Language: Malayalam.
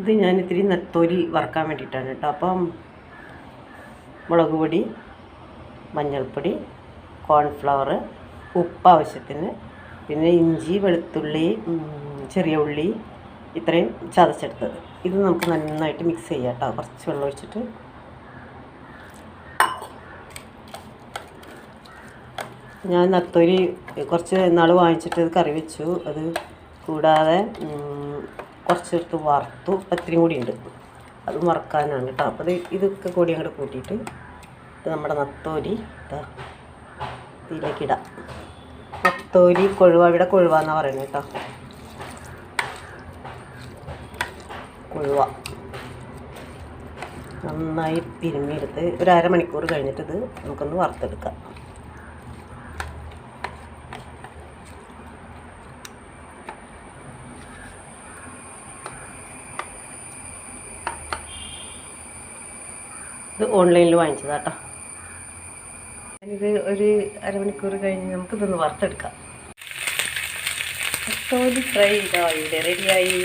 ഇത് ഞാൻ ഇത്തിരി നെത്തോലി വറക്കാൻ വേണ്ടിയിട്ടാണ് കേട്ടോ. അപ്പം മുളക് പൊടി മഞ്ഞൾപ്പൊടി കോൺഫ്ലവർ ഉപ്പ് ആവശ്യത്തിന് പിന്നെ ഇഞ്ചി വെളുത്തുള്ളി ചെറിയ ഉള്ളി ഇത്രയും ചതച്ചെടുത്തത്. ഇത് നമുക്ക് നന്നായിട്ട് മിക്സ് ചെയ്യാം കേട്ടോ. കുറച്ച് വെള്ളം ഒഴിച്ചിട്ട്. ഞാൻ നത്തോലി കുറച്ച് നാൾ വാങ്ങിച്ചിട്ട് കറി വെച്ചു. അത് കൂടാതെ കുറച്ചെടുത്ത് വറുത്തു. പത്തിരിയും കൂടി ഉണ്ട്. അത് വറക്കാനാണ് കേട്ടോ. അപ്പോൾ ഇത് ഇതൊക്കെ കൂടി അങ്ങോട്ട് കൂട്ടിയിട്ട് ഇത് നമ്മുടെ നത്തോലി ഇതാ ഇതിലേക്ക് ഇടാം. നത്തോലി കൊഴുവ. ഇവിടെ കൊഴുവ എന്നാണ് പറയുന്നത് കേട്ടോ. കൊഴുവ. നന്നായി തിരുമ്മിയെടുത്ത് ഒരു അരമണിക്കൂർ കഴിഞ്ഞിട്ട് ഇത് നമുക്കൊന്ന് വറുത്തെടുക്കാം. ഇത് ഓൺലൈനിൽ വാങ്ങിച്ചതാട്ടോ. ഇത് ഒരു അരമണിക്കൂർ കഴിഞ്ഞ് നമുക്കിതൊന്ന് വറുത്തെടുക്കാം. തോലി ഫ്രൈ ഇതായി റെഡിയായി